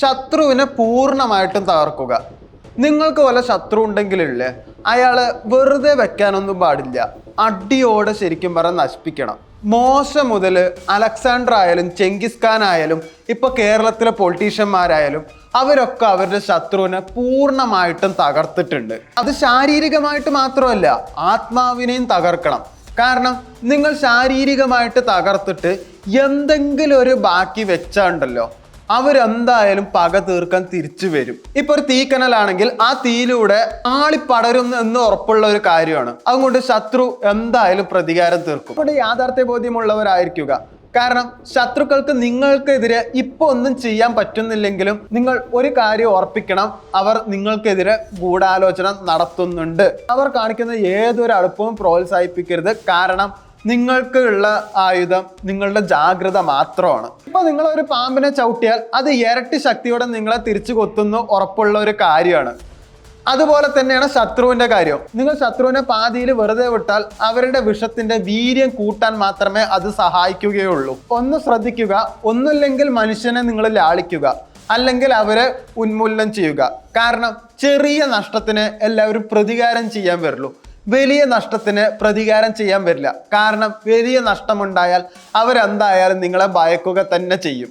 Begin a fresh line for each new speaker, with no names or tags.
ശത്രുവിനെ പൂർണമായിട്ടും തകർക്കുക. നിങ്ങൾക്ക് വല്ല ശത്രു ഉണ്ടെങ്കിലില്ലേ അയാൾ വെറുതെ വെക്കാനൊന്നും പാടില്ല. അടിയോടെ ശരിക്കും പറഞ്ഞ നശിപ്പിക്കണം. മോശം മുതൽ അലക്സാണ്ടർ ആയാലും ചെങ്കിസ് ഖാൻ ആയാലും ഇപ്പൊ കേരളത്തിലെ പൊളിറ്റീഷ്യന്മാരായാലും അവരൊക്കെ അവരുടെ ശത്രുവിനെ പൂർണമായിട്ടും തകർത്തിട്ടുണ്ട്. അത് ശാരീരികമായിട്ട് മാത്രമല്ല ആത്മാവിനെയും തകർക്കണം. കാരണം നിങ്ങൾ ശാരീരികമായിട്ട് തകർത്തിട്ട് എന്തെങ്കിലും ഒരു ബാക്കി വെച്ചാണ്ടല്ലോ അവരെന്തായാലും പക തീർക്കാൻ തിരിച്ചു വരും. ഇപ്പൊ ഒരു തീക്കനലാണെങ്കിൽ ആ തീയിലൂടെ ആളി പടരും എന്ന് ഉറപ്പുള്ള ഒരു കാര്യമാണ്. അതുകൊണ്ട് ശത്രു എന്തായാലും പ്രതികാരം തീർക്കും. ഇവിടെ യാഥാർത്ഥ്യ ബോധ്യമുള്ളവരായിരിക്കുക. കാരണം ശത്രുക്കൾക്ക് നിങ്ങൾക്കെതിരെ ഇപ്പൊ ഒന്നും ചെയ്യാൻ പറ്റുന്നില്ലെങ്കിലും നിങ്ങൾ ഒരു കാര്യം ഉറപ്പിക്കണം. അവർ നിങ്ങൾക്കെതിരെ ഗൂഢാലോചന നടത്തുന്നുണ്ട്. അവർ കാണിക്കുന്ന ഏതൊരു അടുപ്പവും പ്രോത്സാഹിപ്പിക്കരുത്. കാരണം നിങ്ങൾക്ക് ഉള്ള ആയുധം നിങ്ങളുടെ ജാഗ്രത മാത്രമാണ്. ഇപ്പൊ നിങ്ങൾ ഒരു പാമ്പിനെ ചവിട്ടിയാൽ അത് ഇരട്ടി ശക്തിയോടെ നിങ്ങളെ തിരിച്ചു കൊത്തുന്നു ഉറപ്പുള്ള ഒരു കാര്യമാണ്. അതുപോലെ തന്നെയാണ് ശത്രുവിന്റെ കാര്യം നിങ്ങൾ ശത്രുവിനെ പാതിയിൽ വെറുതെ വിട്ടാൽ അവരുടെ വിഷത്തിന്റെ വീര്യം കൂട്ടാൻ മാത്രമേ അത് സഹായിക്കുകയുള്ളൂ. ഒന്ന് ശ്രദ്ധിക്കുക ഒന്നുമില്ലെങ്കിൽ മനുഷ്യനെ നിങ്ങൾ ലാളിക്കുക അല്ലെങ്കിൽ അവരെ ഉന്മൂലനം ചെയ്യുക. കാരണം ചെറിയ നഷ്ടത്തിന് എല്ലാവരും പ്രതികാരം ചെയ്യാൻ വരുള്ളൂ. വലിയ നഷ്ടത്തിന് പ്രതികാരം ചെയ്യാൻ വരില്ല. കാരണം വലിയ നഷ്ടമുണ്ടായാൽ അവരെന്തായാലും നിങ്ങളെ ഭയക്കുക തന്നെ ചെയ്യും.